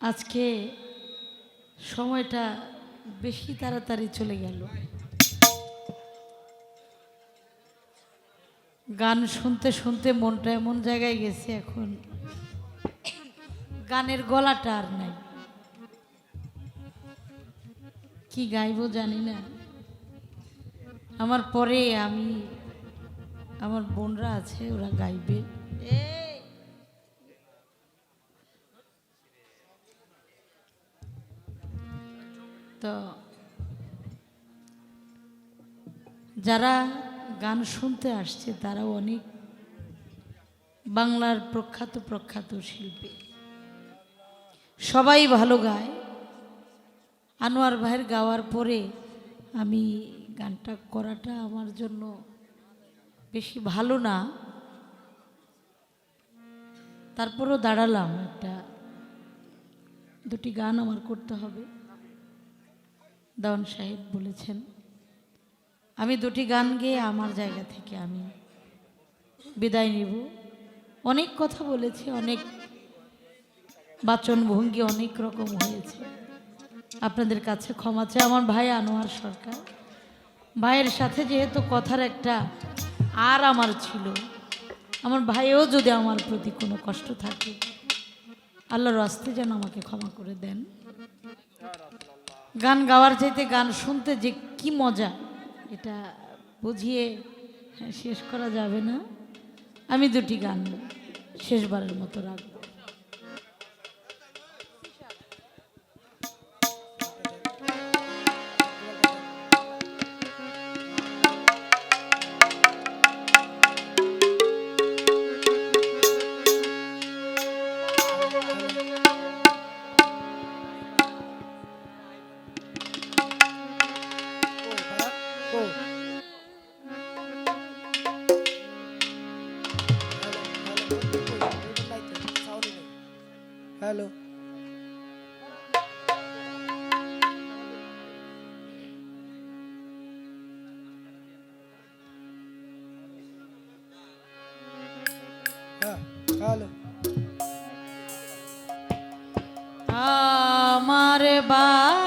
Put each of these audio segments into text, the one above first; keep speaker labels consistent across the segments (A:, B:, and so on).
A: আজকে সময়টা বেশি তাড়াতাড়ি চলে গেল। গান শুনতে শুনতে মনটা এমন জায়গায় গেছে এখন, গানের গলাটা আর নাই। কি গাইবো জানি না। আমার পরে আমি আমার বোনরা আছে, ওরা গাইবে। তো যারা গান শুনতে আসছে, তারাও অনেক বাংলার প্রখ্যাত প্রখ্যাত শিল্পী। সবাই ভালো গায়। আনোয়ার ভাইয়ের গাওয়ার পরে আমি গানটা করাটা আমার জন্য বেশি ভালো না। তারপরও দাঁড়ালাম একটা, দুটি গান আমার করতে হবে। দাওয়ান সাহেব বলেছেন, আমি দুটি গান গেয়ে আমার জায়গা থেকে আমি বিদায় নিব। অনেক কথা বলেছি, অনেক বাচন ভঙ্গি অনেক রকম হয়েছে। আপনাদের কাছে ক্ষমা চাই। আমার ভাই আনোয়ার সরকার, ভাইয়ের সাথে যেহেতু কথার একটা আর আমার ছিল। আমার ভাইও যদি আমার প্রতি কোনো কষ্ট থাকে, আল্লাহর আস্তে যেন আমাকে ক্ষমা করে দেন। গান গাওয়ার চাইতে গান শুনতে যে কি মজা, এটা বুঝিয়ে শেষ করা যাবে না। আমি দুটি গান শেষবারের মতো রাখব।
B: হ্যালো হ্যাঁ হ্যালো
A: আমার বাড়ি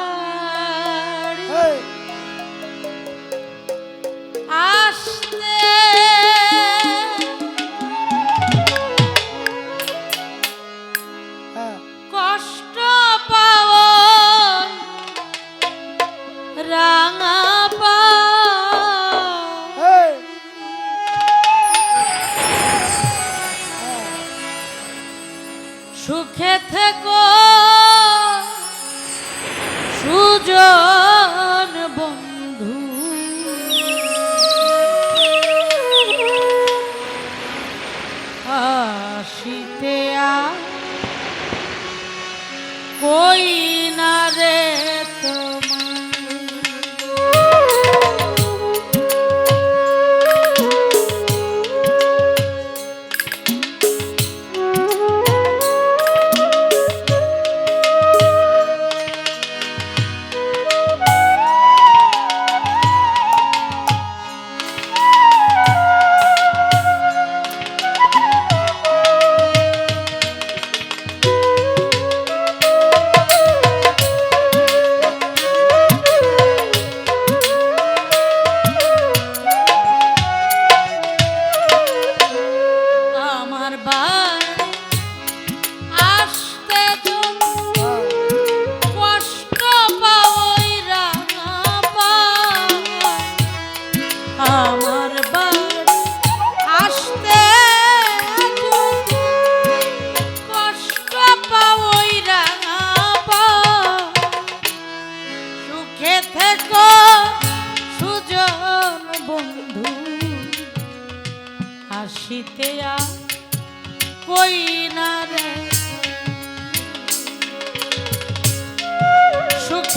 A: রাঙা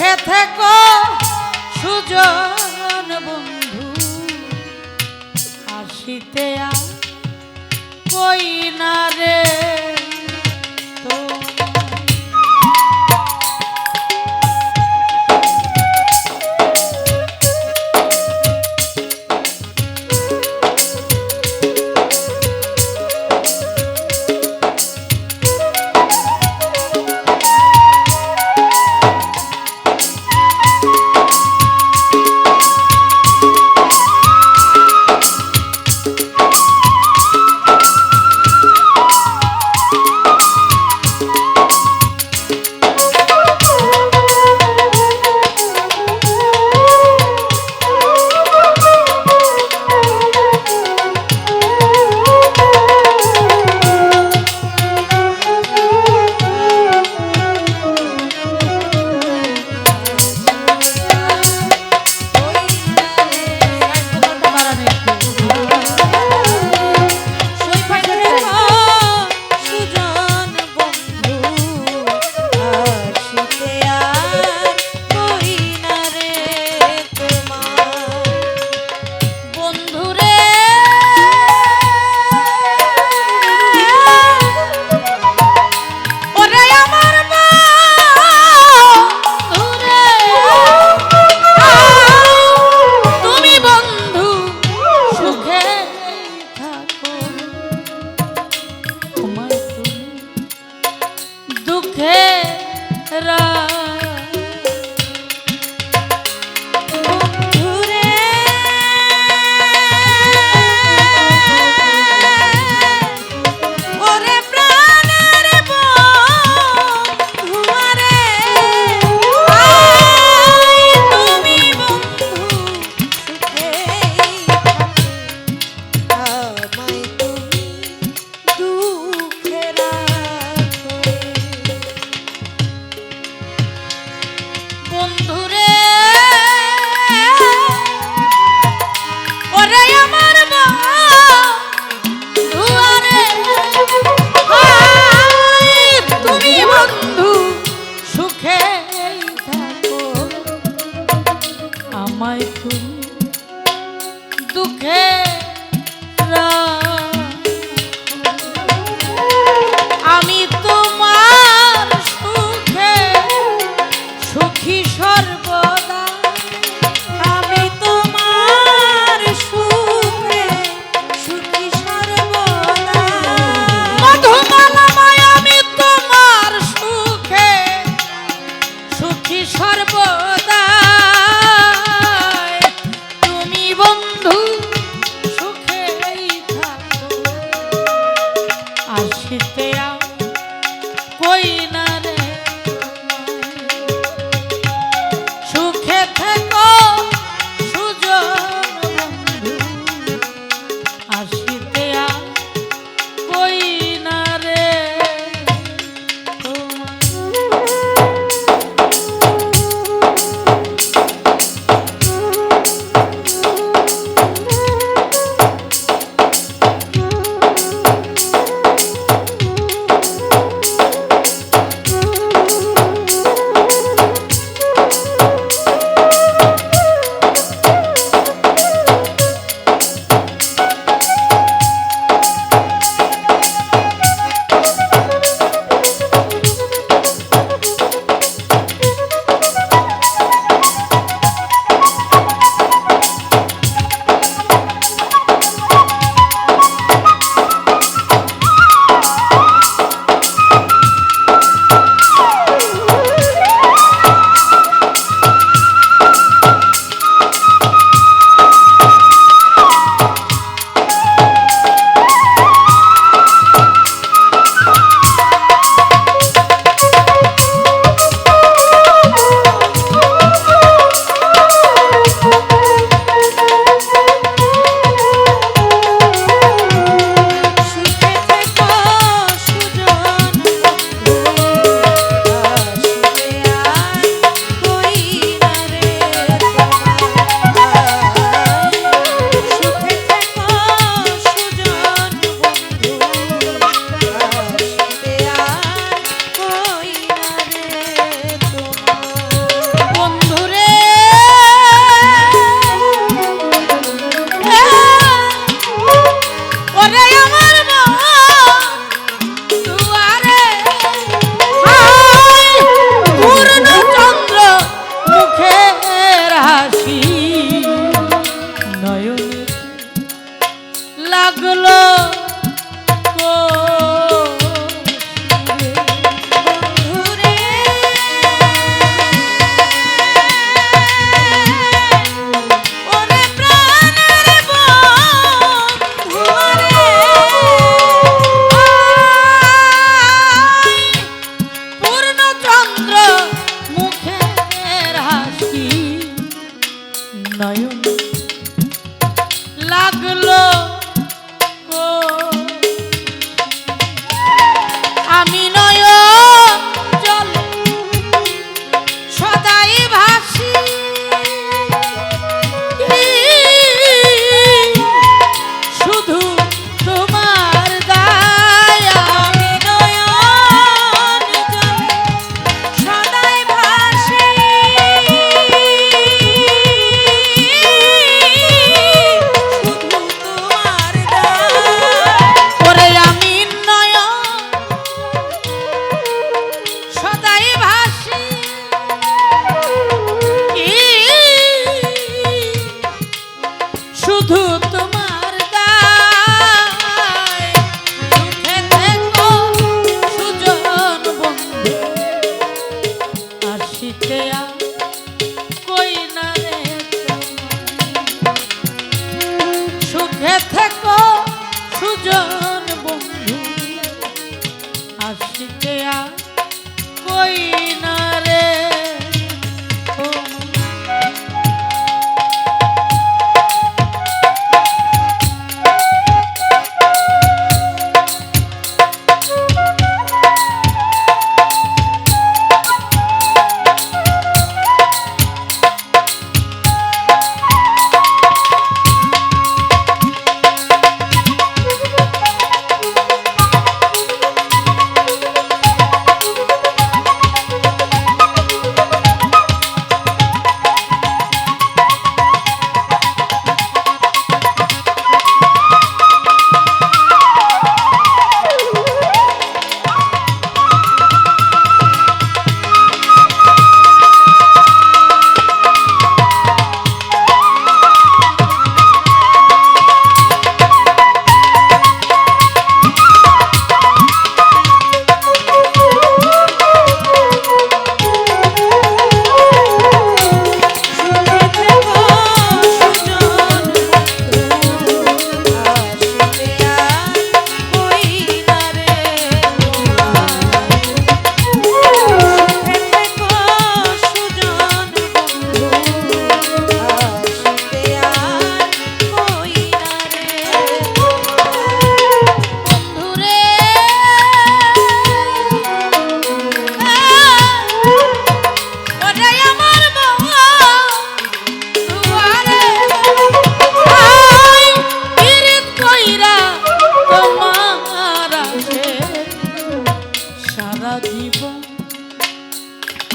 A: সুখে থেকো সুজন বন্ধু। আসিতে কই না রে।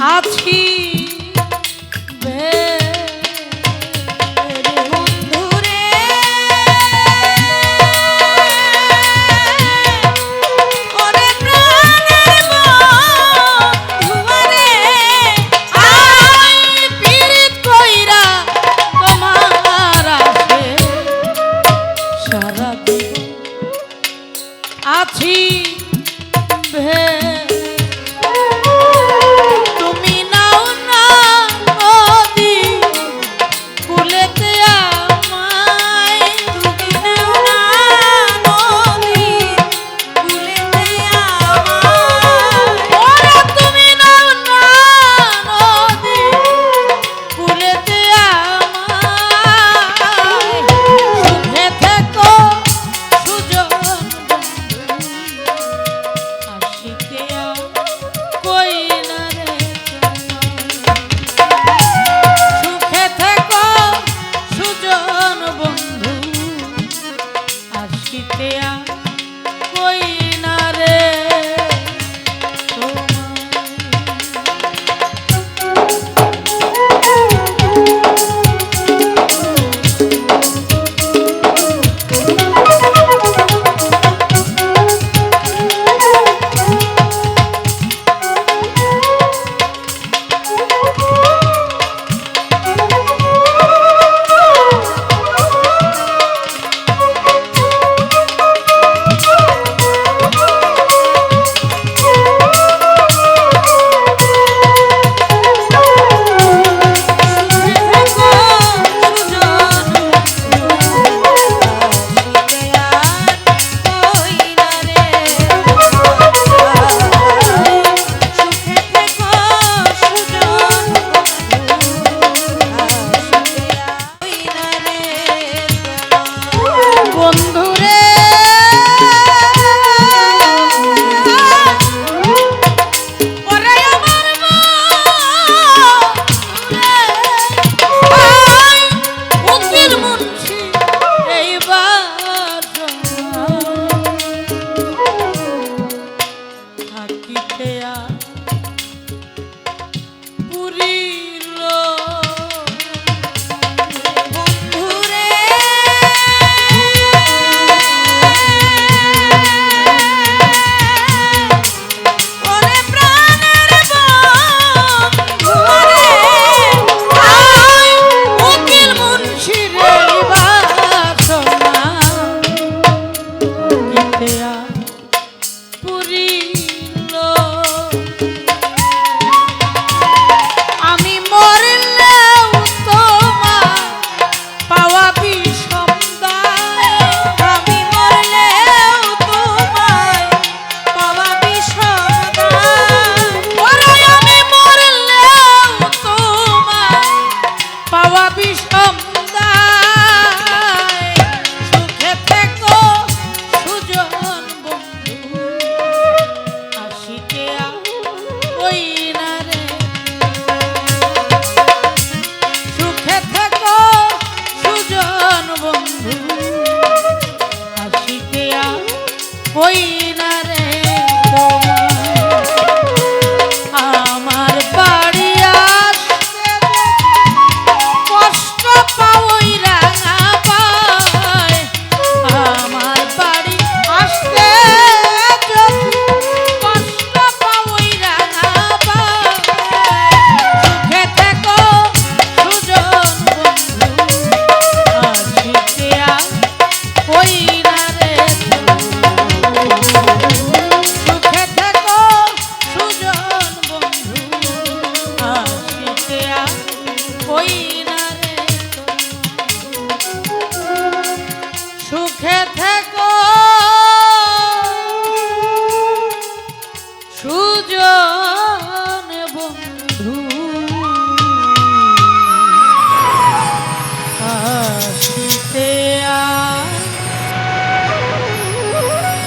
A: আছি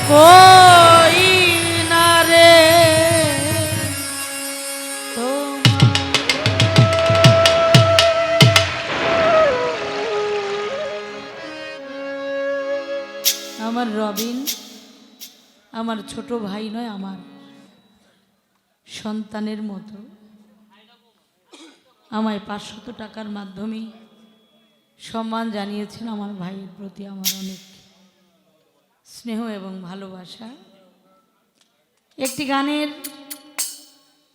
A: আমার রবিন, আমার ছোট ভাই নয়, আমার সন্তানের মতো। আমায় পাঁচশত টাকার মাধ্যমে সম্মান জানিয়েছেন আমার ভাইয়ের প্রতি আমার অনেক স্নেহ এবং ভালোবাসা। একটি গানের